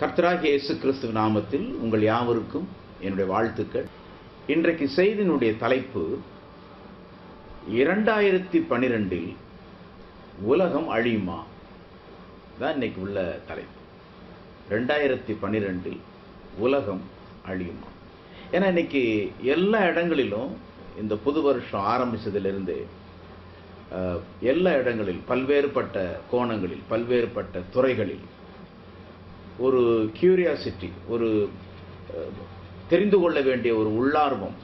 கர்த்தராகிய இயேசு கிறிஸ்து நாமத்தில் உங்கள் யாவருக்கும் என்னுடைய வாழ்த்துக்கள். இன்றைக்கு செய்தியினுடைய தலைப்பு இரண்டாயிரத்தி பன்னிரெண்டில் உலகம் அழியுமா? தான் இன்னைக்கு உள்ள தலைப்பு. ரெண்டாயிரத்தி பன்னிரெண்டில் உலகம் அழியுமா? ஏன்னா இன்னைக்கு எல்லா இடங்களிலும் இந்த புது வருஷம் ஆரம்பிச்சதிலிருந்து எல்லா இடங்களில் பல்வேறுபட்ட கோணங்களில் பல்வேறுபட்ட துறைகளில் ஒரு கியூரியாசிட்டி ஒரு தெரிந்து கொள்ள வேண்டிய ஒரு உள்ளார்வம்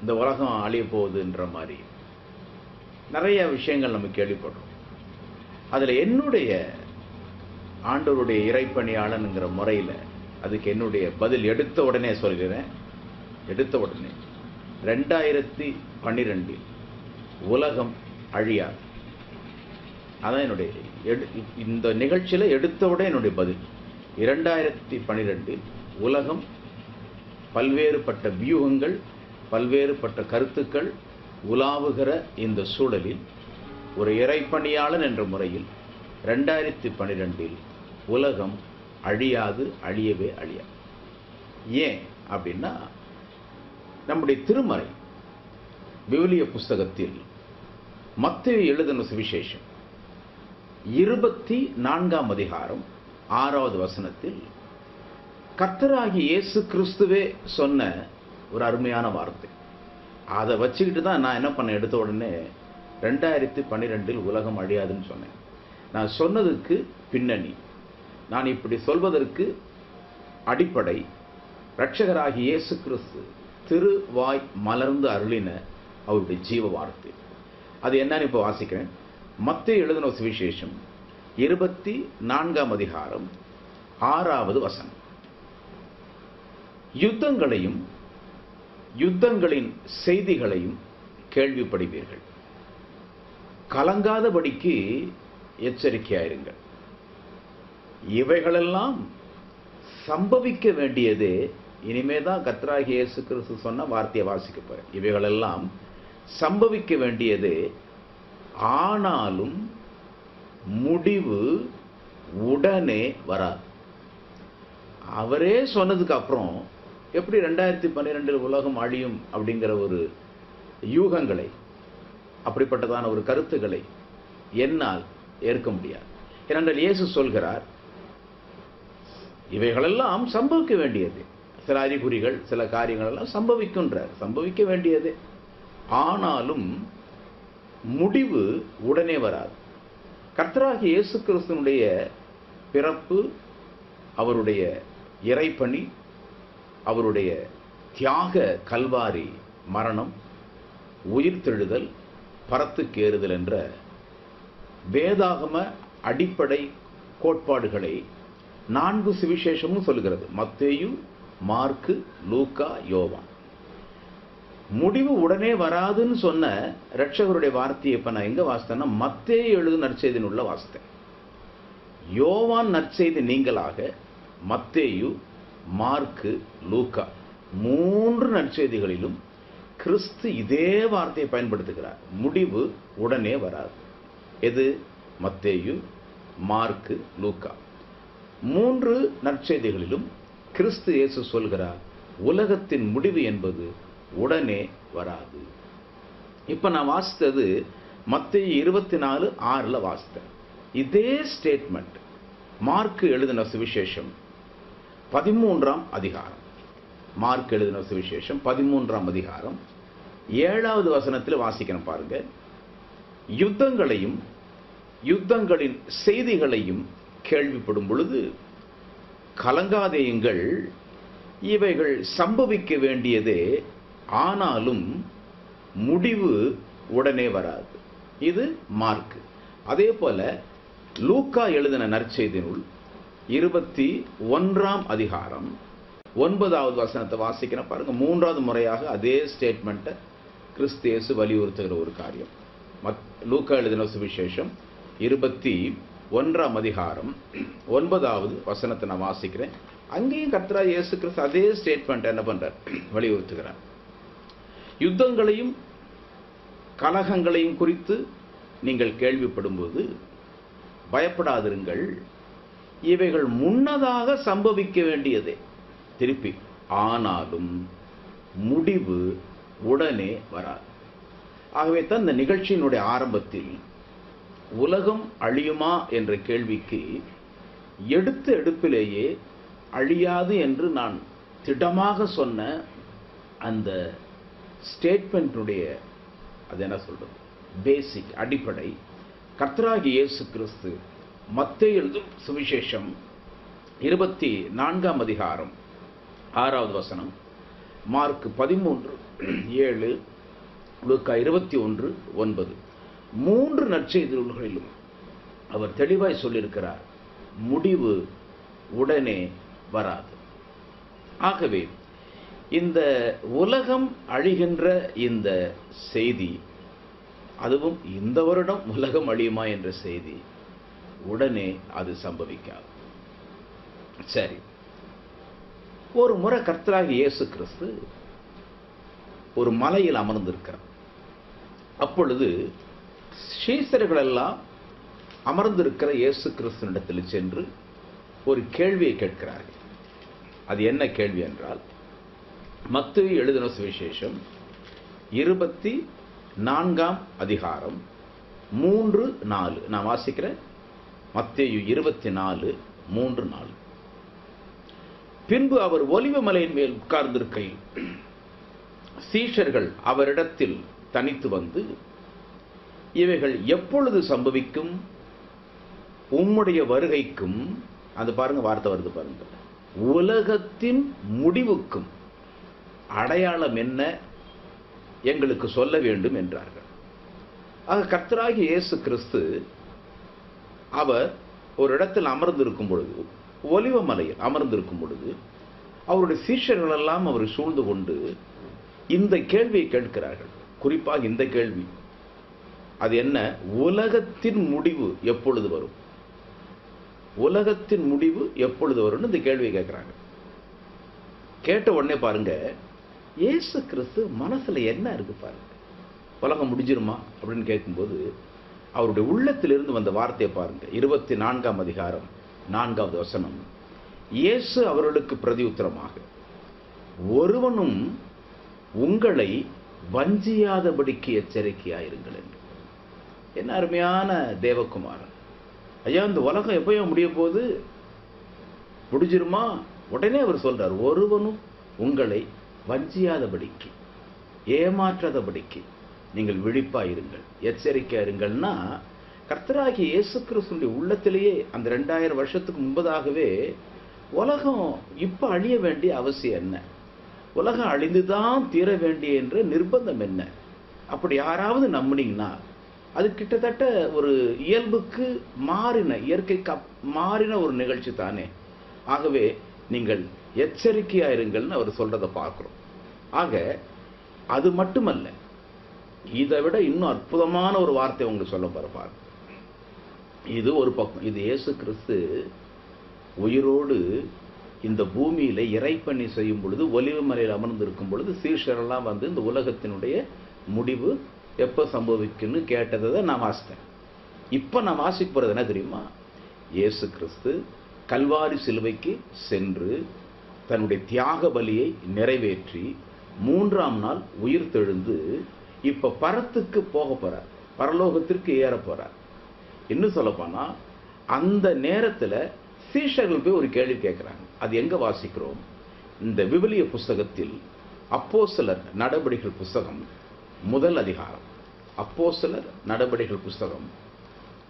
இந்த உலகம் அழிய போகுதுன்ற மாதிரி நிறைய விஷயங்கள் நம்ம கேள்விப்படுறோம். அதில் என்னுடைய ஆண்டவருடைய இறைப்பணியாளனுங்கிற முறையில் அதுக்கு என்னுடைய பதில் எடுத்த உடனே சொல்கிறேன். எடுத்த உடனே. ரெண்டாயிரத்தி பன்னிரெண்டில் உலகம் அழியாது. அதான் என்னுடைய எடு இந்த நிகழ்ச்சியில் எடுத்த உடனே என்னுடைய பதில். இரண்டாயிரத்தி பன்னிரெண்டில் உலகம் பல்வேறுபட்ட வியூகங்கள் பல்வேறுபட்ட கருத்துக்கள் உலாவுகிற இந்த சூழலில் ஒரு இறைப்பணியாளன் என்ற முறையில் ரெண்டாயிரத்தி பன்னிரெண்டில் உலகம் அழியாது அழியவே அழியாது. ஏன் அப்படின்னா நம்முடைய திருமறை விவிலிய புஸ்தகத்தில் மத்திய எழுதின சுவிசேஷம் இருபத்தி நான்காம் அதிகாரம் ஆறாவது வசனத்தில் கர்த்தராகி இயேசு கிறிஸ்துவே சொன்ன ஒரு அருமையான வார்த்தை. அதை வச்சுக்கிட்டு தான் நான் என்ன பண்ண எடுத்த உடனே ரெண்டாயிரத்தி பன்னிரெண்டில் உலகம் அழியாதுன்னு சொன்னேன். நான் சொன்னதுக்கு பின்னணி. நான் இப்படி சொல்வதற்கு அடிப்படை. ரட்சகராகி இயேசு கிறிஸ்து திருவாய் மலர்ந்து அருளின அவருடைய ஜீவ வார்த்தை. அது என்னன்னு இப்போ வாசிக்கிறேன். மத்திய எழுதின சுவிசேஷம். இருபத்தி நான்காம் அதிகாரம் ஆறாவது வசனம். யுத்தங்களையும் யுத்தங்களின் செய்திகளையும் கேள்விப்படுவீர்கள். கலங்காதபடிக்கு எச்சரிக்கையாயிருங்கள். இவைகளெல்லாம் சம்பவிக்க வேண்டியது இனிமே தான் கத்ராகி இயேசு கிறிஸ்து சொன்ன வார்த்தையை வாசிக்க போறேன். இவைகளெல்லாம் சம்பவிக்க வேண்டியது ஆனாலும் முடிவு உடனே வராது. அவரே சொன்னதுக்கு அப்புறம் எப்படி ரெண்டாயிரத்தி பன்னிரெண்டில் உலகம் அழியும் அப்படிங்கிற ஒரு யூகங்களை அப்படிப்பட்டதான ஒரு கருத்துக்களை என்னால் ஏற்க முடியாது. ஏனென்றால் இயேசு சொல்கிறார் இவைகளெல்லாம் சம்பவிக்க வேண்டியது. சில அறிகுறிகள் சில காரியங்கள் எல்லாம் சம்பவிக்கின்றார் சம்பவிக்க வேண்டியது. ஆனாலும் முடிவு உடனே வராது. கர்த்தராகி இயேசு கிறிஸ்தனுடைய பிறப்பு அவருடைய இறைப்பணி அவருடைய தியாக கல்வாரி மரணம் உயிர்த்தெழுதல் பரத்துக்கேறுதல் என்ற வேதாகம அடிப்படை கோட்பாடுகளை நான்கு சுவிசேஷமும் சொல்கிறது மத்தேயு மார்க்கு லூக்கா யோவான். முடிவு உடனே வராதுன்னு சொன்ன ரட்சகருடைய வார்த்தையை இப்போ நான் எங்கே வாசித்தேன்னா மத்தே எழுது நற்செய்தின் உள்ள வாசித்தேன். யோவான் நற்செய்தி நீங்களாக மத்தேயு மார்க்கு லூக்கா மூன்று நற்செய்திகளிலும் கிறிஸ்து இதே வார்த்தையை பயன்படுத்துகிறார். முடிவு உடனே வராது. எது? மத்தேயு மார்க்கு லூக்கா. மூன்று நற்செய்திகளிலும் கிறிஸ்து இயேசு சொல்கிறார் உலகத்தின் முடிவு என்பது உடனே வராது. இப்போ நான் வாசித்தது மத்திய இருபத்தி நாலு ஆறில் வாசித்தேன். இதே ஸ்டேட்மெண்ட் மார்க் எழுதின சுவிசேஷம் பதிமூன்றாம் அதிகாரம். மார்க் எழுதின சுவிசேஷம் பதிமூன்றாம் அதிகாரம். ஏழாவது வசனத்தில் வாசிக்கணும் பாருங்க. யுத்தங்களையும் யுத்தங்களின் செய்திகளையும் கேள்விப்படும் பொழுது கலங்காதேயுங்கள் இவைகள் சம்பவிக்க வேண்டியதே ஆனாலும் முடிவு உடனே வராது. இது மார்க். அதே போல லூக்கா எழுதின நற்செய்தி நூல் இருபத்தி ஒன்றாம் அதிகாரம் ஒன்பதாவது வசனத்தை வாசிக்கிற பாருங்க மூன்றாவது முறையாக அதே ஸ்டேட்மெண்ட்டை கிறிஸ்தேசு வலியுறுத்துகிற ஒரு காரியம். மத் லூக்கா எழுதின சுவிசேஷம் இருபத்தி ஒன்றாம் அதிகாரம் ஒன்பதாவது வசனத்தை நான் வாசிக்கிறேன். அங்கேயும் கர்த்தரா இயேசு கிறிஸ்து அதே ஸ்டேட்மெண்ட் என்ன பண்றார்? வலியுறுத்துகிறார். யுத்தங்களையும் கலகங்களையும் குறித்து நீங்கள் கேள்விப்படும்போது பயப்படாதிருங்கள். இவைகள் முன்னதாக சம்பவிக்க வேண்டியதே. திருப்பி ஆனாலும் முடிவு உடனே வராது. ஆகவே தான் இந்த நிகழ்ச்சியினுடைய ஆரம்பத்தில் உலகம் அழியுமா என்ற கேள்விக்கு எடுத்த எடுப்பிலேயே அழியாது என்று நான் திடமாக சொன்ன அந்த ஸ்டேட்மெண்ட்டுடைய அது என்ன சொல்கிறது பேசிக் அடிப்படை. கர்த்தராகி இயேசு கிறிஸ்து மத்தேயு எழுதும் சுவிசேஷம் இருபத்தி நான்காம் அதிகாரம் ஆறாவது வசனம். மார்க் பதிமூன்று ஏழு லூக்கா இருபத்தி ஒன்று ஒன்பது. மூன்று நற்செய்தி நூல்களிலும் அவர் தெளிவாய் சொல்லியிருக்கிறார். முடிவு உடனே வராது. ஆகவே இந்த உலகம் அழிகின்ற இந்த செய்தி அதுவும் இந்த வருடம் உலகம் அழியுமா என்ற செய்தி உடனே அது சம்பவிக்காது. சரி. ஒரு முறை கர்த்தராக இயேசு கிறிஸ்து ஒரு மலையில் அமர்ந்திருக்கிறார். அப்பொழுது சீசர்கள் எல்லாம் அமர்ந்திருக்கிற இயேசு கிறிஸ்துனிடத்தில் சென்று ஒரு கேள்வியை கேட்கிறார்கள். அது என்ன கேள்வி என்றால் மத்து எழுதின சுவிசேஷம் இருபத்தி நான்காம் அதிகாரம் மூன்று நாலு. நான் வாசிக்கிறேன். மத்தேயு இருபத்தி நாலு மூன்று நாலு. பின்பு அவர் ஒலிவ மலையின் மேல் உட்கார்ந்திருக்கையில் சீஷர்கள் அவரிடத்தில் தனித்து வந்து இவைகள் எப்பொழுது சம்பவிக்கும்? உம்முடைய வருகைக்கும் அது பாருங்க வார்த்தை வருது பாருங்க. உலகத்தின் முடிவுக்கும் அடையாளம் என்ன எங்களுக்கு சொல்ல வேண்டும் என்றார்கள். ஆக கர்த்தராகி இயேசு கிறிஸ்து அவர் ஒரு இடத்தில் அமர்ந்திருக்கும் பொழுது ஒலிவ மலையில் அமர்ந்திருக்கும் பொழுது அவருடைய சீஷர்கள் எல்லாம் அவர் சூழ்ந்து கொண்டு இந்த கேள்வியை கேட்கிறார்கள். குறிப்பாக இந்த கேள்வி அது என்ன? உலகத்தின் முடிவு எப்பொழுது வரும்? உலகத்தின் முடிவு எப்பொழுது வரும்னு இந்த கேள்வியை கேட்குறாங்க. கேட்ட உடனே பாருங்கள் இயேசு கிறிஸ்து மனசில் என்ன இருக்கு பாருங்க. உலகம் முடிஞ்சிருமா? அப்படின்னு கேட்கும்போது அவருடைய உள்ளத்திலிருந்து வந்த வார்த்தையை பாருங்க. இருபத்தி நான்காம் அதிகாரம் நான்காவது வசனம். இயேசு அவர்களுக்கு பிரதி உத்தரமாக ஒருவனும் உங்களை வஞ்சியாதபடிக்கு எச்சரிக்கையாயிருங்கள் என்று. என்ன அருமையான தேவகுமாரன். ஐயா இந்த உலகம் எப்பயோ முடிய போது முடிஞ்சிருமா? உடனே அவர் சொல்றார் ஒருவனும் உங்களை வஞ்சியாதபடிக்கு ஏமாற்றாதபடிக்கு நீங்கள் விழிப்பாயிருங்கள் எச்சரிக்கையா இருங்கள்னா கர்த்தராகிய இயேசு கிறிஸ்துடைய உள்ளத்திலேயே அந்த ரெண்டாயிரம் வருஷத்துக்கு முன்பதாகவே உலகம் இப்போ அழிய வேண்டிய அவசியம் என்ன? உலகம் அழிந்துதான் தீர வேண்டிய என்ற நிர்பந்தம் என்ன? அப்படி யாராவது நம்புனீங்கன்னா அது கிட்டத்தட்ட ஒரு இயல்புக்கு மாறின இயற்கைக்கு மாறின ஒரு நிகழ்ச்சி தானே. ஆகவே நீங்கள் எச்சரிக்கையா இருங்கள்னு அவர் சொல்றதை பார்க்கிறோம். ஆக அது மட்டுமல்ல இதை விட இன்னும் அற்புதமான ஒரு வார்த்தை உங்களுக்கு சொல்ல போறப்பார் இது ஒரு பக்கம். இது இயேசு கிறிஸ்து உயிரோடு இந்த பூமியில இறைப்பணி செய்யும் பொழுது ஒலிவு மலையில் அமர்ந்திருக்கும் பொழுது சீஷரெல்லாம் வந்து இந்த உலகத்தினுடைய முடிவு எப்ப சம்பவிக்குன்னு கேட்டதை தான் நான் வாசித்தேன். இப்ப நான் வாசிக்க போறது என்ன தெரியுமா? இயேசு கிறிஸ்து கல்வாரி சிலுவைக்கு சென்று தன்னுடைய தியாக பலியை நிறைவேற்றி மூன்றாம் நாள் உயிர் தெழுந்து இப்போ பரத்துக்கு போக போகிறார் பரலோகத்திற்கு ஏற போகிறார் இன்னும் சொல்லப்போனா அந்த நேரத்தில் சீஷர்கள் போய் ஒரு கேள்வி கேட்குறாங்க அது எங்கே வாசிக்கிறோம்? இந்த விவிலிய புஸ்தகத்தில் சிலர் நடபடிகள் புஸ்தகம் முதல் அதிகாரம். அப்போ சிலர் நடபடிகள் புஸ்தகம்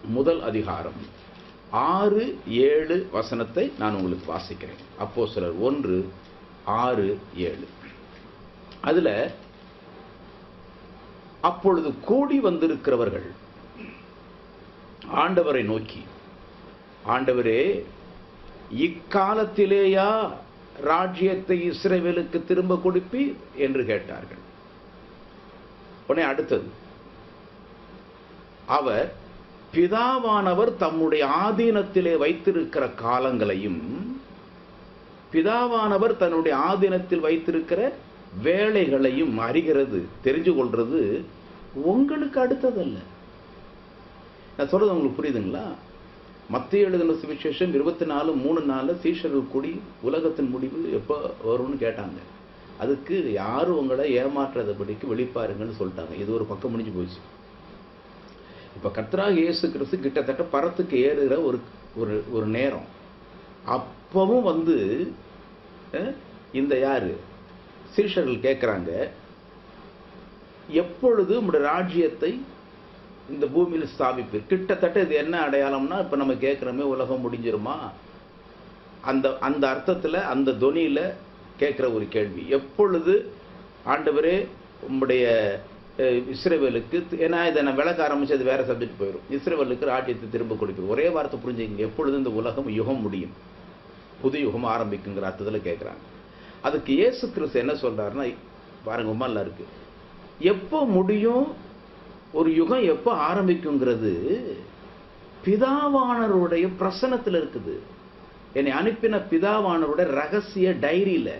முதல் அதிகாரம். ஆறு ஏழு வசனத்தை நான் உங்களுக்கு வாசிக்கிறேன். அப்போஸ்தலர் ஒன்று ஆறு ஏழு. அதில் அப்பொழுது கூடி வந்திருக்கிறவர்கள் ஆண்டவரை நோக்கி ஆண்டவரே இக்காலத்திலேயா ராஜ்யத்தை இஸ்ரேவேலுக்கு திரும்ப கொடுப்பி? என்று கேட்டார்கள். உடனே அடுத்தது அவர் பிதாவானவர் தம்முடைய ஆதீனத்திலே வைத்திருக்கிற காலங்களையும் பிதாவானவர் தன்னுடைய ஆதீனத்தில் வைத்திருக்கிற வேலைகளையும் அறிகிறது தெரிஞ்சு கொள்றது உங்களுக்கு அடுத்ததல்ல. நான் சொல்றது உங்களுக்கு புரியுதுங்களா? மத்திய எழுதின சுவிசேஷம் இருபத்தி நாலு மூணு நாலு சீஷர்கள் கூடி உலகத்தின் முடிவு எப்போ வரும்னு கேட்டாங்க. அதுக்கு யாரும் உங்களை ஏமாற்றாதபடிக்கு வெளிப்பாருங்கன்னு சொல்லிட்டாங்க. இது ஒரு பக்கம் முடிஞ்சு போச்சு. இப்போ கர்த்தராக இயேசு கிறிஸ்து கிட்டத்தட்ட பரத்துக்கு ஏறுகிற ஒரு ஒரு ஒரு நேரம். அப்பவும் வந்து இந்த யார்? சீஷர்கள் கேட்குறாங்க எப்பொழுது உங்களுடைய ராஜ்யத்தை இந்த பூமியில் ஸ்தாபிப்பு கிட்டத்தட்ட இது என்ன அடையாளம்னா இப்போ நம்ம கேட்குறோமே உலகம் முடிஞ்சிருமா? அந்த அந்த அர்த்தத்தில் அந்த துணியில் கேட்குற ஒரு கேள்வி. எப்பொழுது ஆண்டவரே உம்முடைய இஸ்ரேவேலுக்கு ஏன்னா இதை நான் விளக்க ஆரம்பிச்சு வேறு சப்ஜெக்ட் போயிடும் இஸ்ரேவேலுக்கு ராஜ்யத்தை திரும்ப கொடுப்பீர் ஒரே வார்த்தை புரிஞ்சுங்க எப்பொழுது இந்த உலகம் யுகம் முடியும்? புது யுகம் ஆரம்பிக்குங்கிற அர்த்தத்தில் கேட்குறாங்க அதுக்கு இயேசு கிறிஸ்து என்ன சொல்கிறாருன்னா பாருங்க உமால இருக்குது எப்போ முடியும்? ஒரு யுகம் எப்போ ஆரம்பிக்குங்கிறது பிதாவானருடைய பிரசனத்தில் இருக்குது. என்னை அனுப்பின பிதாவானருடைய ரகசிய டைரியில்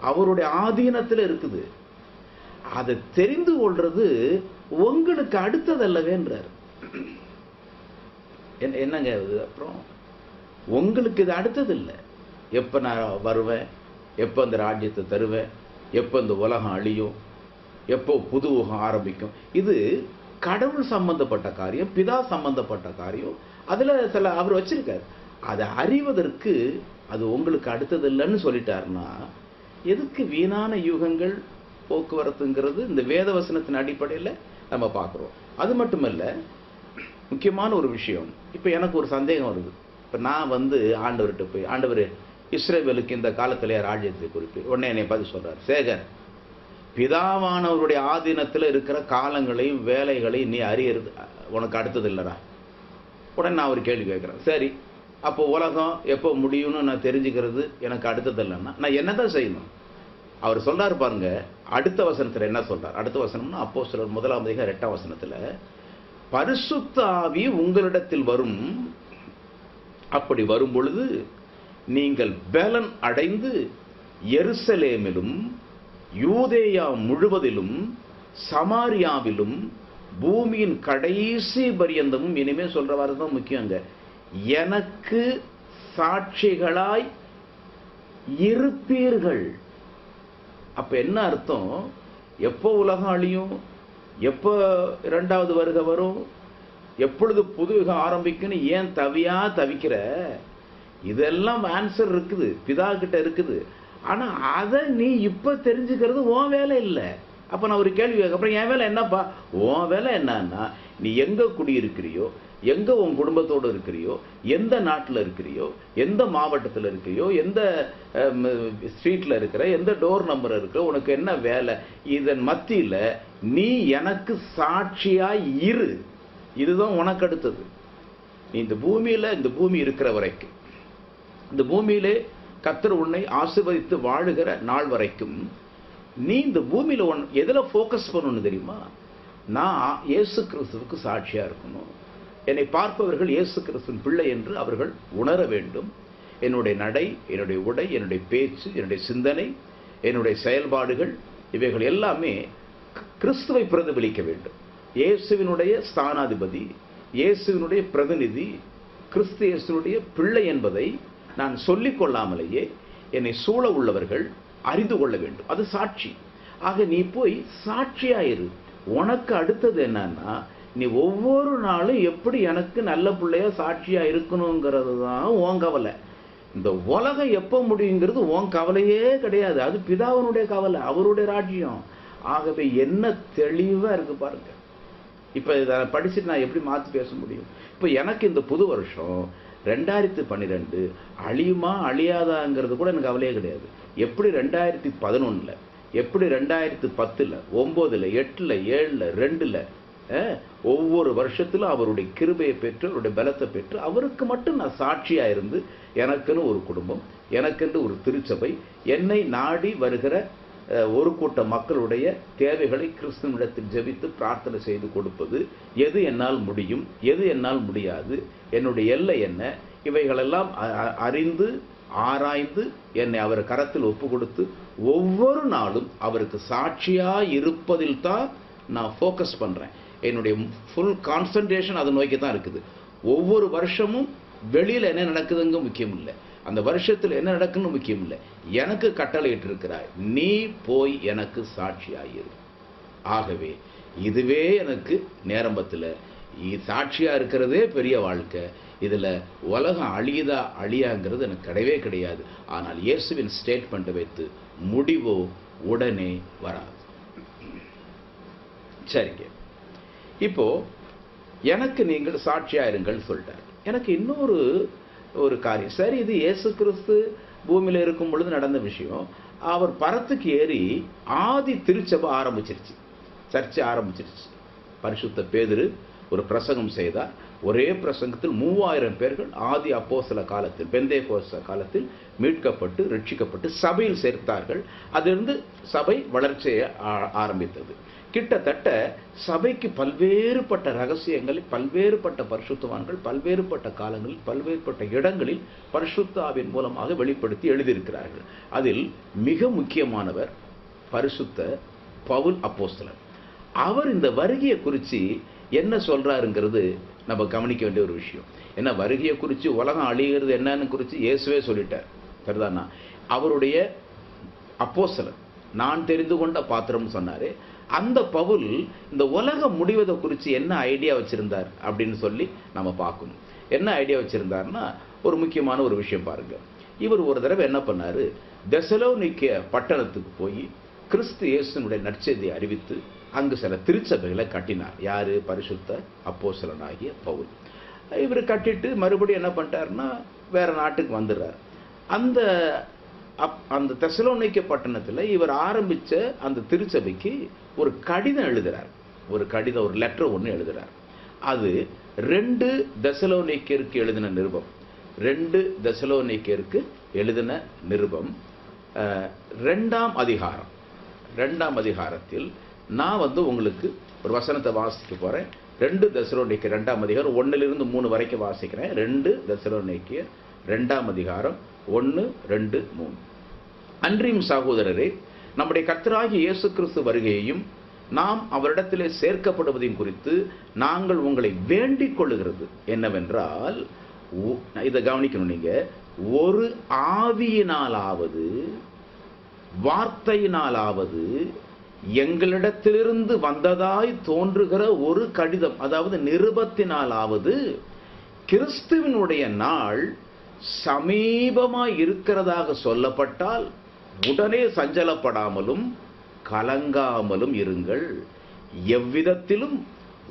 அவருடைய ஆதீனத்தில் இருக்குது. அதை தெரிந்து கொள்றது உங்களுக்கு அடுத்ததல்லவேன்றார். என்ன- என்னங்க இது? அப்புறம் உங்களுக்கு இது அடுத்தது இல்லை எப்போ நான் வருவேன்? எப்போ இந்த ராஜ்யத்தை தருவேன்? எப்போ இந்த உலகம் அழியும்? எப்போ புது உலகம் ஆரம்பிக்கும்? இது கடவுள் சம்பந்தப்பட்ட காரியம் பிதா சம்பந்தப்பட்ட காரியம். அதில் சில அவர் வச்சிருக்காரு. அதை அறிவதற்கு அது உங்களுக்கு அடுத்தது இல்லைன்னு சொல்லிட்டாருன்னா எதுக்கு வீணான யூகங்கள்? போக்குவரத்துங்கிறது இந்த வேத வசனத்தின் அடிப்படையில் நம்ம பார்க்குறோம். அது மட்டுமல்ல முக்கியமான ஒரு விஷயம். இப்போ எனக்கு ஒரு சந்தேகம் வருது. இப்போ நான் வந்து ஆண்டவர்கிட்ட போய் ஆண்டவர் இஸ்ரேவேலுக்கு இந்த காலத்தில் ராஜ்யத்தை குறிப்பு உடனே என்னை பார்த்து சொல்கிறார் சேகர் பிதாவானவருடைய ஆதீனத்தில் இருக்கிற காலங்களையும் வேலைகளையும் நீ அறியறது உனக்கு அடுத்தது இல்லைடா. உடனே நான் ஒரு கேள்வி கேட்குறேன். சரி அப்போ உலகம் எப்போ முடியும்னு நான் தெரிஞ்சுக்கிறது எனக்கு அடுத்தது இல்லைன்னா நான் என்ன தான் செய்யணும்? அவர் சொல்கிறார் பாருங்க அடுத்த வசனத்தில் என்ன சொல்றார்? அடுத்த வசனம்னா அப்போ சிலர் முதலாம் அதிகம் ரெட்டாம் வசனத்தில் பரிசுத்த ஆவி உங்களிடத்தில் வரும். அப்படி வரும் பொழுது நீங்கள் பலன் அடைந்து எருசலேமிலும் யூதேயா முழுவதிலும் சமாரியாவிலும் பூமியின் கடைசி பரியந்தமும் இனிமே சொல்றவாறு தான் முக்கியங்க எனக்கு சாட்சிகளாய் இருப்பீர்கள். அப்போ என்ன அர்த்தம்? எப்போ உலகம் அழியும்? எப்போ இரண்டாவது வருகை வரும்? எப்பொழுது புது யுகம் ஆரம்பிக்குன்னு ஏன் தவியா தவிக்கிற? இதெல்லாம் ஆன்சர் இருக்குது பிதா கிட்ட இருக்குது. ஆனால் அதை நீ இப்போ தெரிஞ்சுக்கிறது உன் வேலை இல்லை. அப்போ நான் ஒரு கேள்வி அப்புறம் என் வேலை என்னப்பா? உன் வேலை என்னன்னா நீ எங்கே குடியிருக்கிறியோ எங்க உன் குடும்பத்தோடு இருக்கிறியோ? எந்த நாட்டில் இருக்கிறியோ? எந்த மாவட்டத்தில் இருக்கிறியோ? எந்த ஸ்ட்ரீட்டில் இருக்கிற எந்த டோர் நம்பர் இருக்கிற உனக்கு என்ன வேலை? இதன் மத்தியில் நீ எனக்கு சாட்சியாக இரு. இதுதான் உனக்கு அடுத்தது. நீ இந்த பூமியில் இந்த பூமி இருக்கிற வரைக்கும். இந்த பூமியிலே கத்தர் உன்னை ஆசிர்வதித்து வாழுகிற நாள் வரைக்கும் நீ இந்த பூமியில் ஒன் எதில் ஃபோக்கஸ் பண்ணணும் தெரியுமா? நான் இயேசு கிறிஸ்துவுக்கு சாட்சியாக இருக்கணும். என்னை பார்ப்பவர்கள் இயேசு கிறிஸ்துவின் பிள்ளை என்று அவர்கள் உணர வேண்டும். என்னுடைய நடை என்னுடைய உடை என்னுடைய பேச்சு என்னுடைய சிந்தனை என்னுடைய செயல்பாடுகள் இவைகள் எல்லாமே கிறிஸ்துவை பிரதிபலிக்க வேண்டும். இயேசுவினுடைய ஸ்தானாதிபதி இயேசுவினுடைய பிரதிநிதி கிறிஸ்து இயேசுனுடைய பிள்ளை என்பதை நான் சொல்லிக்கொள்ளாமலேயே என்னை சூழ உள்ளவர்கள் அறிந்து கொள்ள வேண்டும். அது சாட்சி. ஆக நீ போய் சாட்சியாயிரு. உனக்கு அடுத்தது என்னன்னா நீ ஒவ்வொரு நாளும் எப்படி எனக்கு நல்ல பிள்ளைய சாட்சியா இருக்கணுங்கிறது தான் உன் கவலை. இந்த உலகம் எப்போ முடியுங்கிறது உன் கவலையே கிடையாது. அது பிதாவனுடைய கவலை அவருடைய ராஜ்யம். ஆகவே என்ன தெளிவாக இருக்கு பாருங்க. இப்போ இதை படிச்சுட்டு நான் எப்படி மாற்றி பேச முடியும்? இப்போ எனக்கு இந்த புது வருஷம் ரெண்டாயிரத்தி பன்னிரெண்டு அழியுமா அழியாதாங்கிறது கூட எனக்கு கவலையே கிடையாது. எப்படி ரெண்டாயிரத்தி பதினொன்றில் எப்படி ரெண்டாயிரத்தி பத்தில் ஒம்போதில் எட்டில் ஏழில் ரெண்டில் ஒவ்வொரு வருஷத்திலும் அவருடைய கிருபையை பெற்று அவருடைய பலத்தை பெற்று அவருக்கு மட்டும் நான் சாட்சியாக இருந்து எனக்குன்னு ஒரு குடும்பம் எனக்கென்று ஒரு திருச்சபை என்னை நாடி வருகிற ஒரு கூட்ட மக்களுடைய தேவைகளை கிறிஸ்துவனிடத்தில் ஜெபித்து பிரார்த்தனை செய்து கொடுப்பது எது என்னால் முடியும் எது என்னால் முடியாது என்னுடைய எல்லை என்ன இவைகளெல்லாம் அ- அ- அறிந்து ஆராய்ந்து என்னை அவர் கரத்தில் ஒப்பு கொடுத்து ஒவ்வொரு நாளும் அவருக்கு சாட்சியாக இருப்பதில் தான் நான் ஃபோக்கஸ் பண்ணுறேன் என்னுடைய ஃபுல் கான்சன்ட்ரேஷன் அதை நோக்கி தான் இருக்குது. ஒவ்வொரு வருஷமும் வெளியில் என்ன நடக்குதுங்க முக்கியம் இல்லை அந்த வருஷத்தில் என்ன நடக்குன்னு முக்கியம் இல்லை எனக்கு கட்டளை இருக்கிறாய் நீ போய் எனக்கு சாட்சியாயிரு. ஆகவே இதுவே எனக்கு நேரம்பத்தில் சாட்சியாக இருக்கிறதே பெரிய வாழ்க்கை. இதில் உலகம் அழியுதா அழியாங்கிறது எனக்கு கிடையவே கிடையாது. ஆனால் இயேசுவின் ஸ்டேட்மெண்ட்டை வைத்து முடிவோ உடனே வராது. சரிங்க. இப்போ எனக்கு நீங்கள் சாட்சியா இருங்கள் சொல்லிட்டார் எனக்கு இன்னொரு ஒரு காரியம். சரி இது இயேசு கிறிஸ்து பூமியில் இருக்கும் பொழுது நடந்த விஷயம். அவர் பரத்துக்கு ஏறி ஆதி திருச்சபை ஆரம்பிச்சிருச்சு. சர்ச்சை ஆரம்பிச்சிருச்சு. பரிசுத்த பேதிரு ஒரு பிரசங்கம் செய்தார். ஒரே பிரசங்கத்தில் மூவாயிரம் பேர்கள் ஆதி அப்போசல காலத்தில் பெந்தே காலத்தில் மீட்கப்பட்டு ரட்சிக்கப்பட்டு சபையில் சேர்த்தார்கள். அதிலிருந்து சபை வளர்ச்சியை ஆரம்பித்தது. கிட்டத்தட்ட சபைக்கு பல்வேறுபட்ட ரகசியங்களை பல்வேறுபட்ட பரிசுத்தவான்கள் பல்வேறுபட்ட காலங்களில் பல்வேறுபட்ட இடங்களில் பரிசுத்தாவின் மூலமாக வெளிப்படுத்தி எழுதியிருக்கிறார்கள். அதில் மிக முக்கியமானவர் பரிசுத்த பவுல் அப்போஸ்தலர் அவர் இந்த வருகையை குறித்து என்ன சொல்கிறாருங்கிறது நம்ம கவனிக்க வேண்டிய ஒரு விஷயம். ஏன்னா வருகையை குறித்து உலகம் அழிகிறது என்னன்னு குறித்து இயேசுவே சொல்லிட்டார். சரிதானா? அவருடைய அப்போஸ்தலர் நான் தெரிந்து கொண்ட பாத்திரம்னு சொன்னார். அந்த பவுல் இந்த உலகம் முடிவதை குறித்து என்ன ஐடியா வச்சுருந்தார் அப்படின்னு சொல்லி நம்ம பார்க்கணும். என்ன ஐடியா வச்சுருந்தாருன்னா ஒரு முக்கியமான ஒரு விஷயம் பாருங்கள் இவர் ஒரு தடவை என்ன பண்ணாரு? தெசலோனிக்க பட்டணத்துக்கு போய் கிறிஸ்து இயேசுனுடைய நற்செய்தியை அறிவித்து அங்கு சில திருச்சபைகளை கட்டினார். யார்? பரிசுத்த அப்போசலனாகிய பவுல். இவர் கட்டிட்டு மறுபடியும் என்ன பண்ணிட்டாருன்னா வேறு நாட்டுக்கு வந்துடுறார். அந்த அப் அந்த தெசலோனிக்க பட்டணத்தில் இவர் ஆரம்பித்த அந்த திருச்சபைக்கு ஒரு கடிதம் எழுதுகிறார் ஒரு கடிதம் ஒரு லெட்டர் ஒன்று எழுதுகிறார் அது ரெண்டு தசலோனிக்கருக்கு எழுதின நிருபம். ரெண்டு தசலோனிக்கருக்கு எழுதின நிருபம். ரெண்டாம் அதிகாரம். ரெண்டாம் அதிகாரத்தில் நான் வந்து உங்களுக்கு ஒரு வசனத்தை வாசிக்க போகிறேன் ரெண்டு தெசலோனிக்க ரெண்டாம் அதிகாரம். ஒன்றிலிருந்து மூணு வரைக்கும் வாசிக்கிறேன். ரெண்டு தெசலோனிக்க ரெண்டாம் அதிகாரம். ஒன்று ரெண்டு மூணு. அன்றியும் சகோதரரே நம்முடைய கர்த்தராகிய இயேசு கிறிஸ்து வருகையையும் நாம் அவரிடத்திலே சேர்க்கப்படுவதையும் குறித்து நாங்கள் உங்களை வேண்டிக் கொள்ளுகிறது. என்னவென்றால் இதை கவனிக்கணும் நீங்க. ஒரு ஆவியினாலாவது வார்த்தையினாலாவது எங்களிடத்திலிருந்து வந்ததாய் தோன்றுகிற ஒரு கடிதம் அதாவது நிருபத்தினாலாவது கிறிஸ்துவினுடைய நாள் சமீபமாய் இருக்கிறதாக சொல்லப்பட்டால் உடனே சஞ்சலப்படாமலும் கலங்காமலும் இருங்கள். எவ்விதத்திலும்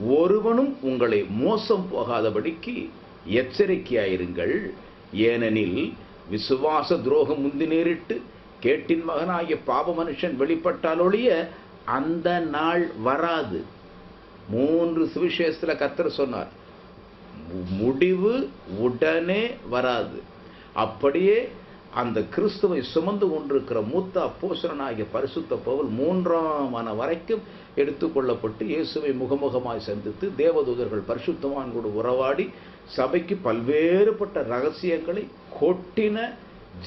ஒருவனும் உங்களை மோசம் போகாதபடிக்கு எச்சரிக்கையாயிருங்கள். ஏனெனில் விசுவாச துரோகம் முந்தி நேரிட்டு கேட்டின் மகனாகிய பாப மனுஷன் வெளிப்பட்டாலொழிய அந்த நாள் வராது. மூன்று சுவிசேஷத்தில் கத்தர் சொன்னார் முடிவு உடனே வராது. அப்படியே அந்த கிறிஸ்துவை சுமந்து கொண்டிருக்கிற மூத்த அப்போசரனாகிய பரிசுத்த பவுல் மூன்றாம் மன வரைக்கும் எடுத்துக்கொள்ளப்பட்டு இயேசுவை முகமுகமாய் சந்தித்து தேவதூதர்கள் கூட உறவாடி சபைக்கு பல்வேறுபட்ட ரகசியங்களை கொட்டின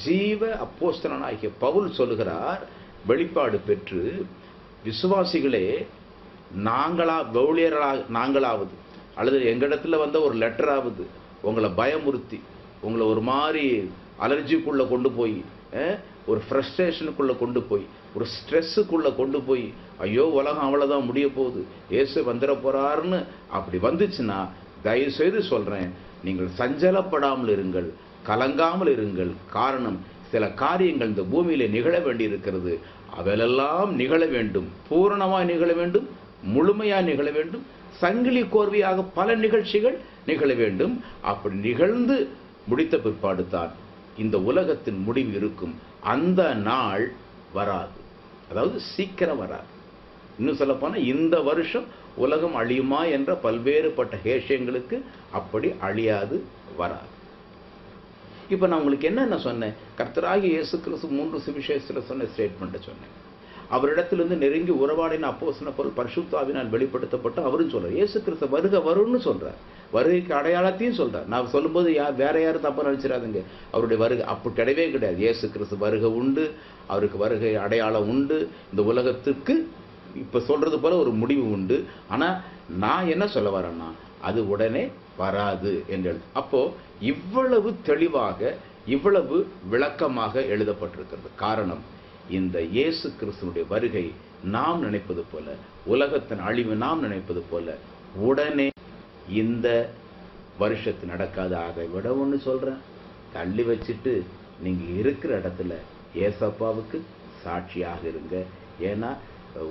ஜீவ அப்போஸ்தலனாகிய பவுல் சொல்லுகிறார் வெளிப்பாடு பெற்று விசுவாசிகளே நாங்களா பௌலியரா நாங்களாவது அல்லது எங்களிடத்தில் வந்த ஒரு லெட்டராவது உங்களை பயமுறுத்தி உங்களை ஒரு மாதிரி அலர்ஜிக்குள்ளே கொண்டு போய் ஒரு ஃப்ரஸ்ட்ரேஷனுக்குள்ளே கொண்டு போய் ஒரு ஸ்ட்ரெஸ்ஸுக்குள்ளே கொண்டு போய் ஐயோ உலகம் அவ்வளோதான் முடிய போகுது ஏசு வந்துட போகிறாருன்னு அப்படி வந்துச்சுன்னா தயவுசெய்து சொல்கிறேன் நீங்கள் சஞ்சலப்படாமல் இருங்கள் கலங்காமல் இருங்கள். காரணம் சில காரியங்கள் இந்த பூமியிலே நிகழ வேண்டி இருக்கிறது நிகழ வேண்டும். பூரணமாக நிகழ வேண்டும். முழுமையாக நிகழ வேண்டும். சங்கிலி கோர்வையாக பல நிகழ்ச்சிகள் நிகழ வேண்டும். அப்படி நிகழ்ந்து முடித்த பிற்பாடு தான். இந்த உலகத்தின் முடிவு இருக்கும். அந்த நாள் வராது. அதாவது சீக்கிரம் வராது. இன்னும் சொல்லப்போனால் இந்த வருஷம் உலகம் அழியுமா என்ற பல்வேறுபட்ட ஹேஷியங்களுக்கு அப்படி அழியாது வராது. இப்போ நான் உங்களுக்கு என்னென்ன சொன்னேன்? கர்த்தராகி இயேசு கிறிஸ்து மூன்று சுவிசேஷத்தில் சொன்ன ஸ்டேட்மெண்ட்டை சொன்னேன். அவரிடத்திலிருந்து நெருங்கி உறவாடின அப்போஸ்தலன் பொருள் பரிசுத்தாவினால் வெளிப்படுத்தப்பட்டு அவரும் சொல்கிறார் இயேசு கிறிஸ்து வருக வரும்னு சொல்கிறார் வருகைக்கு அடையாளத்தையும் சொல்கிறார் நான் சொல்லும்போது யார் வேற யாரும் தப்பாக நினச்சிடாதுங்க. அவருடைய வருகை அப்படி கிடையவே கிடையாது. இயேசு கிறிஸ்து வருகை உண்டு அவருக்கு வருகை அடையாளம் உண்டு. இந்த உலகத்துக்கு இப்போ சொல்கிறது போல் ஒரு முடிவு உண்டு. ஆனால் நான் என்ன சொல்ல வரேன்னா அது உடனே வராது என்று எழுது. அப்போது இவ்வளவு தெளிவாக இவ்வளவு விளக்கமாக எழுதப்பட்டிருக்கிறது. காரணம் இந்த இயேசு கிறிஸ்துனுடைய வருகை நாம் நினைப்பது போல உலகத்தின் அழிவு நாம் நினைப்பது போல உடனே இந்த வருஷத்து நடக்காது ஆக விட ஒன்று சொல்கிறேன் தள்ளி வச்சுட்டு நீங்கள் இருக்கிற இடத்துல ஏசப்பாவுக்கு சாட்சியாக இருங்க. ஏன்னா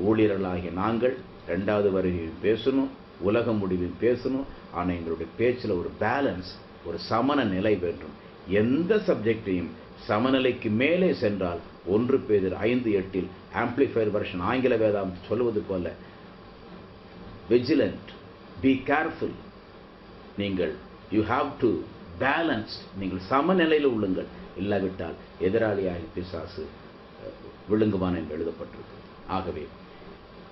ஊழியர்களாகிய நாங்கள் ரெண்டாவது வருகையும் பேசணும் உலக முடிவையும் பேசணும் ஆனால் எங்களுடைய பேச்சில் ஒரு பேலன்ஸ் ஒரு சமன நிலை வேண்டும். எந்த சப்ஜெக்டையும் சமநிலைக்கு மேலே சென்றால் ஒன்று பேர் ஐந்து எட்டில் ஆம்பிளிஃபயர் வருஷன் ஆங்கில வேதாம் சொல்வது போல. விஜிலண்ட் பி கேர்ஃபுல் நீங்கள் யூ ஹாவ் டு பேலன்ஸ் நீங்கள் சமநிலையில் உள்ளுங்கள். இல்லாவிட்டால் எதிராளியாகி பிசாசு விழுங்குவான் என்று எழுதப்பட்டிருக்கு ஆகவே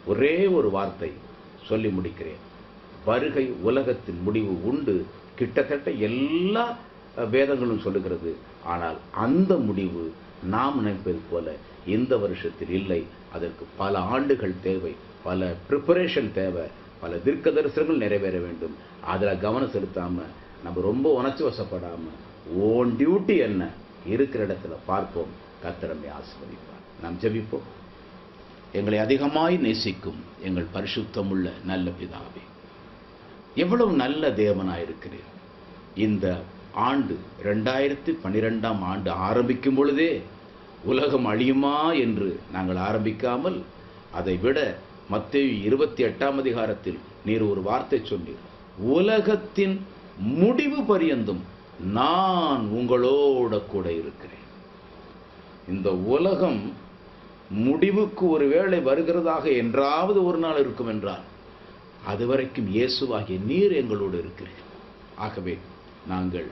ஒரே ஒரு வார்த்தை சொல்லி முடிக்கிறேன். வருகை உலகத்தின் முடிவு உண்டு. கிட்டத்தட்ட எல்லா வேதங்களும் சொல்லுகிறது. ஆனால் அந்த முடிவு நாம் நினைப்பது போல இந்த வருஷத்தில் இல்லை. அதற்கு பல ஆண்டுகள் தேவை பல ப்ரிப்பரேஷன் தேவை பல தீர்க்க தரிசனங்கள் நிறைவேற வேண்டும். அதில் கவனம் செலுத்தாமல் நம்ம ரொம்ப உணர்ச்சி வசப்படாமல் ஓன் டியூட்டி என்ன இருக்கிற இடத்துல பார்ப்போம். கத்திரமை ஆசிர்வதிப்பார். நாம் ஜெபிப்போம். எங்களை அதிகமாய் நேசிக்கும் எங்கள் பரிசுத்தமுள்ள நல்ல பிதாவே எவ்வளவு நல்ல தேவனாயிருக்கிறேன் இந்த ஆண்டு ரெண்டாயிரத்தி பன்னிரெண்டாம் ஆண்டு ஆரம்பிக்கும் பொழுதே உலகம் அழியுமா என்று நாங்கள் ஆரம்பிக்காமல் அதை விட மத்தேயு இருபத்தி எட்டாம் அதிகாரத்தில் நீர் ஒரு வார்த்தை சொன்னீர். உலகத்தின் முடிவு பரியந்தும் நான் உங்களோட கூட இருக்கிறேன். இந்த உலகம் முடிவுக்கு ஒரு வேளை வருகிறதாக என்றாவது ஒரு நாள் இருக்கும் என்றால் அதுவரைக்கும் இயேசுவாகிய நீர் எங்களோடு இருக்கிறீர். ஆகவே நாங்கள்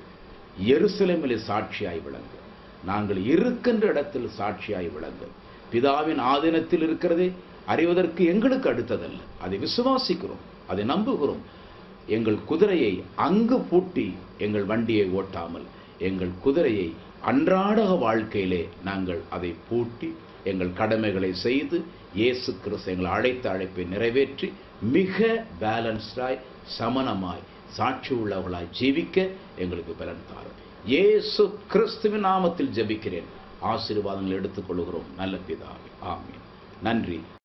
எருசலேமிலே சாட்சியாய் விளங்கு. நாங்கள் இருக்கின்ற இடத்தில் சாட்சியாய் விளங்கு. பிதாவின் ஆதீனத்தில் இருக்கிறதே அறிவதற்கு எங்களுக்கு அடுத்ததல்ல. அதை விசுவாசிக்கிறோம் அதை நம்புகிறோம். எங்கள் குதிரையை அங்கு பூட்டி எங்கள் வண்டியை ஓட்டாமல் எங்கள் குதிரையை அன்றாட வாழ்க்கையிலே நாங்கள் அதை பூட்டி எங்கள் கடமைகளை செய்து இயேசு கிறிஸ்து எங்களை அழைத்த அழைப்பை நிறைவேற்றி மிக பேலன்ஸ்டாய் சமனமாய் சாட்சி உள்ளவர்களாய் ஜீவிக்க எங்களுக்கு பலன் தாரும். ஏசு கிறிஸ்துவின் நாமத்தில் ஜபிக்கிறேன். ஆசீர்வாதங்கள் எடுத்துக்கொள்கிறோம். நல்ல பிதாவே. ஆமீன். நன்றி.